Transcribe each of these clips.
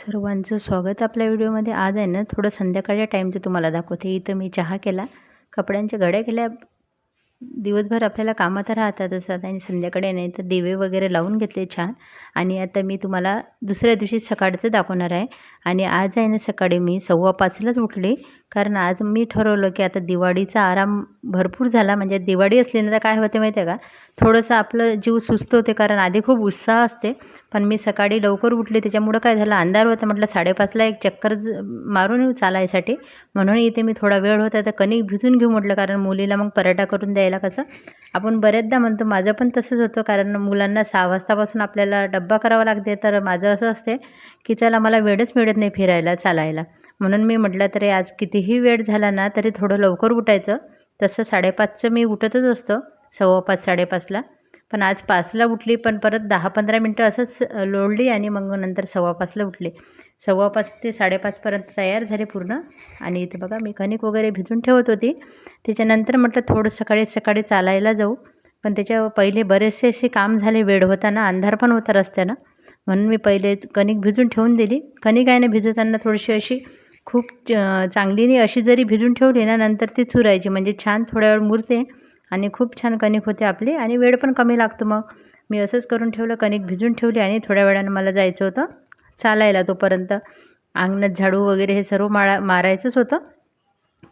सर्वांचं स्वागत आपल्या व्हिडिओमध्ये. आज आहे ना थोडं संध्याकाळच्या टाईमचं तुम्हाला दाखवते. इथं मी चहा केला. कपड्यांच्या घड्या केल्या दिवसभर आपल्याला कामात तर राहतातच आता आणि संध्याकाळी नाही तर दिवे वगैरे लावून घेतले छान. आणि आता मी तुम्हाला दुसऱ्या दिवशी सकाळचं दाखवणार आहे. आणि आज आहे ना सकाळी मी सव्वा पाचलाच उठले. कारण आज मी ठरवलं की आता दिवाळीचा आराम भरपूर झाला. म्हणजे दिवाळी असली ना तर काय होते माहिती आहे का? थोडंसं आपलं जीव सुस्त होते. कारण आधी खूप उत्साह असते. पण मी सकाळी लवकर उठले त्याच्यामुळं काय झालं अंधार होता म्हटलं साडेपाचला एक चक्कर मारून येऊ चालायसाठी. म्हणून इथे मी थोडा वेळ होता तर कणिक भिजून घेऊ म्हटलं कारण मुलीला मग पराठा करून द्यायला कसं. आपण बऱ्याचदा म्हणतो माझं पण तसंच होतं कारण मुलांना सहा वाजतापासून आपल्याला डब्बा करावा लागते तर माझं असं असते की चला मला वेळच मिळत नाही फिरायला चालायला. म्हणून मी म्हटलं तरी आज कितीही वेळ झाला ना तरी थोडं लवकर उठायचं. तसं साडेपाचचं मी उठतच असतं सव्वा पाच साडेपाचला. पण आज पाचला उठली पण परत दहा पंधरा मिनटं असंच लोळली आणि मग नंतर सव्वा पाचला उठले. सव्वा पाच ते साडेपाचपर्यंत तयार झाले पूर्ण आणि इथे बघा मी कणिक वगैरे भिजून ठेवत होती. त्याच्यानंतर म्हटलं थोडं सकाळी सकाळी चालायला जाऊ. पण त्याच्या पहिले बरेचसे असे काम झाले वेळ होताना अंधार पण होता रस्त्यानं. म्हणून मी पहिले कणिक भिजून ठेवून दिली. कणिक आहे ना भिजवताना थोडीशी अशी खूप चांगलीने अशी जरी भिजून ठेवली ना नंतर ती चुरायची. म्हणजे छान थोड्या वेळ मुरते. आणि खूप छान कणिक होते आपली आणि वेळ पण कमी लागतो मग. मी असंच करून ठेवलं कणिक भिजून ठेवली आणि थोड्या वेळानं मला जायचं होतं चालायला तोपर्यंत. अंगणात झाडू वगैरे हे सर्व माळा मारायचंच होतं.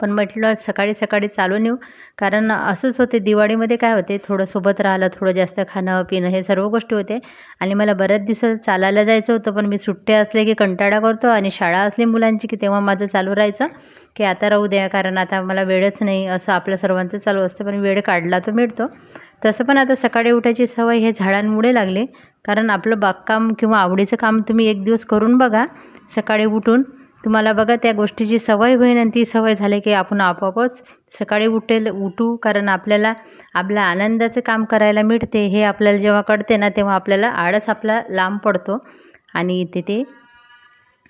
पण म्हटलं सकाळी सकाळी चालून येऊ. कारण असंच होते दिवाळीमध्ये काय होते थोडं सोबत राहिलं थोडं जास्त खाणं पिणं हे सर्व गोष्टी होते. आणि मला बऱ्याच दिवसात चालायला जायचं होतं पण मी सुट्ट्या असले की कंटाळा करतो आणि शाळा असली मुलांची की तेव्हा माझं चालू राहायचं की आता राहू द्या कारण आता मला वेळच नाही असं आपल्या सर्वांचं चालू असतं पण वेळ काढला तर मिळतो. तसं पण आता सकाळी उठायची सवय हे झाडांमुळे लागली. कारण आपलं बागकाम किंवा आवडीचं काम तुम्ही एक दिवस करून बघा सकाळी उठून तुम्हाला बघा त्या गोष्टीची सवय होईल आणि ती सवय झाली की आपण आपोआपच सकाळी उठेल उठू कारण आपल्याला आपल्या आनंदाचं काम करायला मिळते. हे आपल्याला जेव्हा कळते ना तेव्हा आपल्याला आळस आपला लांब पडतो. आणि इथे ते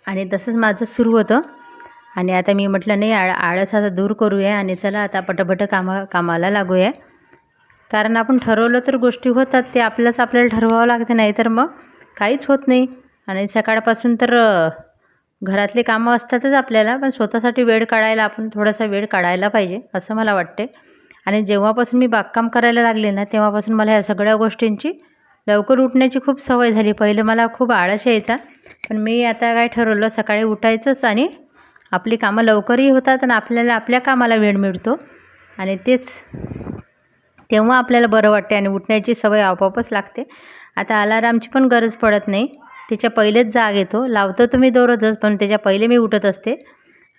आणि तसंच माझं सुरू होतं. आणि आता मी म्हटलं नाही आळ आळस आता दूर करूया आणि चला आता पटपट कामा कामाला लागूया. कारण आपण ठरवलं तर गोष्टी होतात ते आपल्याच आपल्याला ठरवावं लागते नाही तर मग काहीच होत नाही. आणि सकाळपासून तर घरातले कामं असतातच आपल्याला पण स्वतःसाठी वेळ काढायला आपण थोडासा वेळ काढायला पाहिजे असं मला वाटते आणि जेव्हापासून मी बागकाम करायला लागले ना तेव्हापासून मला ह्या सगळ्या गोष्टींची लवकर उठण्याची खूप सवय झाली. पहिले मला खूप आळस यायचा पण मी आता काय ठरवलं सकाळी उठायचंच आणि आपली कामं लवकरही होतात आणि आपल्याला आपल्या कामाला वेळ मिळतो. आणि तेच तेव्हा आपल्याला बरं वाटते आणि उठण्याची सवय आपोआपच लागते. आता अलारामची पण गरज पडत नाही. त्याच्या पहिलेच जाग येतो लावतो तर मी दररोजच पण त्याच्या पहिले मी उठत असते.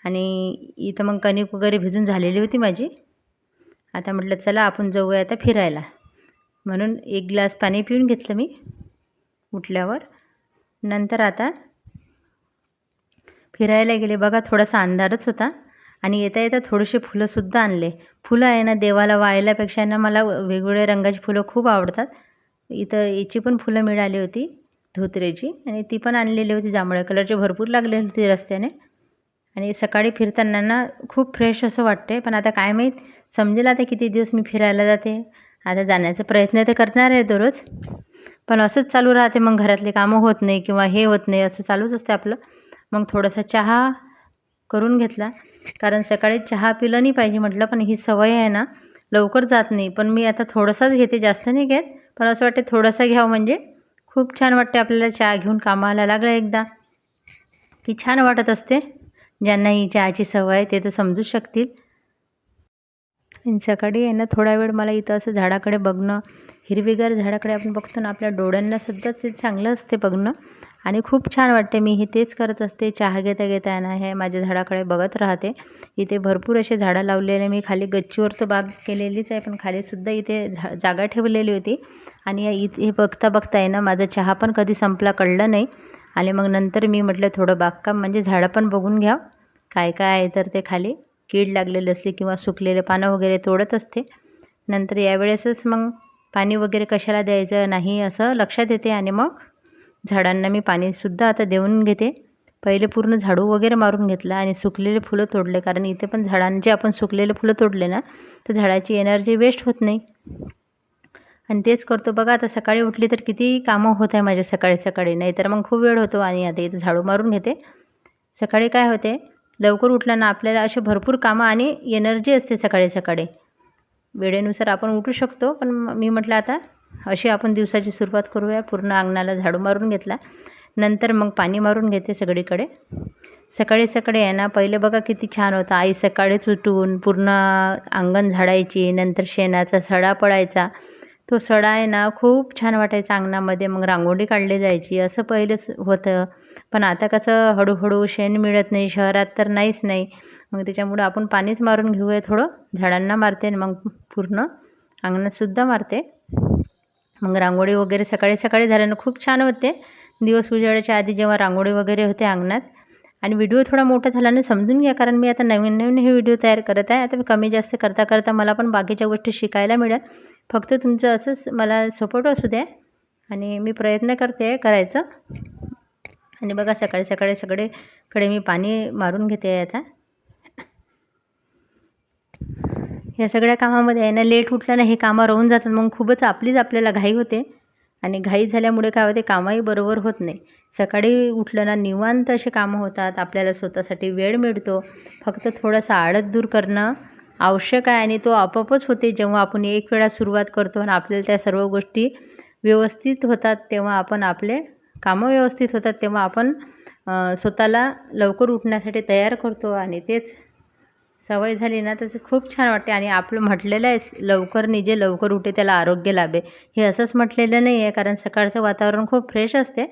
आणि इथं मग कणिक वगैरे भिजून झालेली होती माझी. आता म्हटलं चला आपण जाऊया आता फिरायला. म्हणून एक ग्लास पाणी पिऊन घेतलं मी उठल्यावर. नंतर आता फिरायला गेले. बघा थोडासा अंधारच होता. आणि येता येता थोडेसे फुलंसुद्धा आणले. फुलं आहे ना देवाला वाहिल्यापेक्षा ना मला वेगवेगळ्या रंगाची फुलं खूप आवडतात. इथं याची पण फुलं मिळाली होती. धोत्रेची आणि ती पण आणलेली होती जांभळ्या कलरची. भरपूर लागलेली होती रस्त्याने. आणि सकाळी फिरताना ना खूप फ्रेश असं वाटते पण आता काय माहीत? समजेल आता किती दिवस मी फिरायला जाते. आता जाण्याचा प्रयत्न तर करणार आहे दररोज. पण असंच चालू राहते मग घरातले कामं होत नाही किंवा हे होत नाही असं चालूच असते आपलं. मग थोडासा चहा करून घेतला. कारण सकाळी चहा पिलं नाही पाहिजे म्हटलं पण ही सवय आहे ना लवकर जात नाही. पण मी आता थोडासाच घेते जास्त नाही घेत. पण असं वाटते थोडंसं घ्यावं म्हणजे खूप छान वाटते आपल्याला चहा घेऊन कामाला लागला एकदा. की छान वाटत असते. ज्यांना ही चहाची सवय आहे ते तर समजू शकतील. सकाळी आहे ना थोडा वेळ मला इथं असं झाडाकडे बघणं हिरवीगार झाडाकडे आपण बघतो ना आपल्या डोळ्यांनासुद्धा ते चांगलं असते बघणं. आणि खूप छान वाटते मी हे तेच करत असते. चहा घेता घेता ना हे माझ्या झाडाकडे बघत राहते. इथे भरपूर असे झाडं लावलेले मी खाली गच्चीवर तर बाग केलेलीच आहे पण खालीसुद्धा इथे झा जागा ठेवलेली होती. आणि या इथे बघता बघता आहे ना माझा चहा पण कधी संपला कळलं नाही. आणि मग नंतर मी म्हटलं थोडं बागकाम म्हणजे झाडं पण बघून घ्या. काय काय आहे तर ते खाली. कीड लागलेली असली किंवा सुकलेले पानं वगैरे तोडत असते. नंतर यावेळेसच मग पाणी वगैरे कशाला द्यायचं नाही असं लक्षात येते आणि मग झाडांना मी पाणीसुद्धा आता देऊन घेते. पहिले पूर्ण झाडू वगैरे मारून घेतला आणि सुकलेले फुलं तोडले. कारण इथे पण झाडांचे आपण सुकलेले फुलं तोडले ना तर झाडाची एनर्जी वेस्ट होत नाही. आणि तेच करतो. बघा आता सकाळी उठली तर किती कामं होत आहे माझ्या सकाळी सकाळी. नाहीतर मग खूप वेळ होतो आणि आता इथं झाडू मारून घेते. सकाळी काय होते? लवकर उठलं ना आपल्याला असे भरपूर कामं आणि एनर्जी असते सकाळी सकाळी. वेळेनुसार आपण उठू शकतो पण मी म्हटलं आता अशी आपण दिवसाची सुरुवात करूया. पूर्ण अंगणाला झाडू मारून घेतला. नंतर मग पाणी मारून घेते सगळीकडे. सकाळी सकाळी आहे ना पहिले बघा किती छान होतं. आई सकाळीच उठून पूर्ण अंगण झाडायची नंतर शेणाचा सडा पडायचा. तो सडा आहे ना खूप छान वाटायचा अंगणामध्ये. मग रांगोळी काढली जायची. असं पहिलेच होतं. पण आता कसं हळूहळू शेण मिळत नाही. शहरात तर नाहीच नाही. मग त्याच्यामुळं आपण पाणीच मारून घेऊया थोडं. झाडांना मारते आणि मग पूर्ण अंगणातसुद्धा मारते. मग रांगोळी वगैरे सकाळी सकाळी झाल्यानं खूप छान होते. दिवस उजाडायच्या आधी जेव्हा रांगोळी वगैरे होते अंगणात. आणि व्हिडिओ थोडा मोठा झाल्याने समजून घ्या कारण मी आता नवीन नवीन हे व्हिडिओ तयार करत आहे. आता मी कमी जास्त करता करता मला पण बाकीच्या गोष्टी शिकायला मिळेल. फक्त तुमचं असंच मला सपोर्ट असू द्या आणि मी प्रयत्न करते करायचं. आणि बघा सकाळी सकाळी सगळेकडे मी पाणी मारून घेते आहे आता. या सगळ्या कामामध्ये आहे ना लेट उठलं ना हे कामं राहून जातात. मग खूपच आपलीच आपल्याला घाई होते. आणि घाई झाल्यामुळे काय होते कामही बरोबर होत नाही. सकाळी उठलं ना निवांत असे कामं होतात. आपल्याला स्वतःसाठी वेळ मिळतो. फक्त थोडासा आळत दूर करणं आवश्यक आहे आणि तो आपोआपच होते. जेव्हा आपण एक वेळा सुरुवात करतो आणि आपल्याला त्या सर्व गोष्टी व्यवस्थित होतात तेव्हा आपण आपले कामं व्यवस्थित होतात तेव्हा आपण स्वतःला लवकर उठण्यासाठी तयार करतो आणि तेच सवय झाली ना त्याचं खूप छान वाटते. आणि आपलं म्हटलेलं आहे लवकर निजे लवकर उठे त्याला आरोग्य लाभे. हे असंच म्हटलेलं नाही आहे कारण सकाळचं वातावरण खूप फ्रेश असते.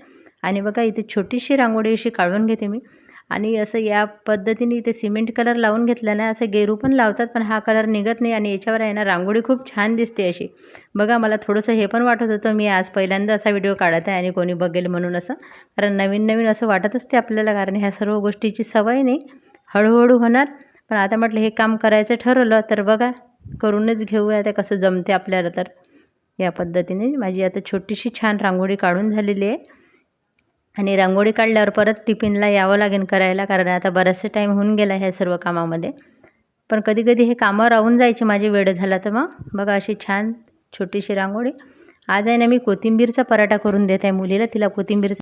आणि बघा इथे छोटीशी रांगोळी अशी काढून घेते मी. आणि असं या पद्धतीने इथे सिमेंट कलर लावून घेतला ना असं गेरू पण लावतात पण हा कलर निघत नाही आणि याच्यावर आहे ना रांगोळी खूप छान दिसते अशी. बघा मला थोडंसं हे पण वाटत होतं मी आज पहिल्यांदा असा व्हिडिओ काढत आहे आणि कोणी बघेल म्हणून असं. कारण नवीन नवीन असं वाटत असते आपल्याला कारण ह्या सर्व गोष्टीची सवय नाही. हळूहळू होणार. पण आता म्हटलं हे काम करायचं ठरवलं तर बघा करूनच घेऊया आता कसं जमते आपल्याला तर. या पद्धतीने माझी आता छोटीशी छान रांगोळी काढून झालेली आहे. आणि रांगोळी काढल्यावर परत टिफिनला यावं लागेल करायला कारण आता बराचसा टाईम होऊन गेला ह्या सर्व कामामध्ये. पण कधी कधी हे कामं राहून जायची माझी वेळ झाला तर मग. बघा अशी छान छोटीशी रांगोळी. आज आहे ना मी कोथिंबीरचा पराठा करून देत आहे मुलीला. तिला कोथिंबीर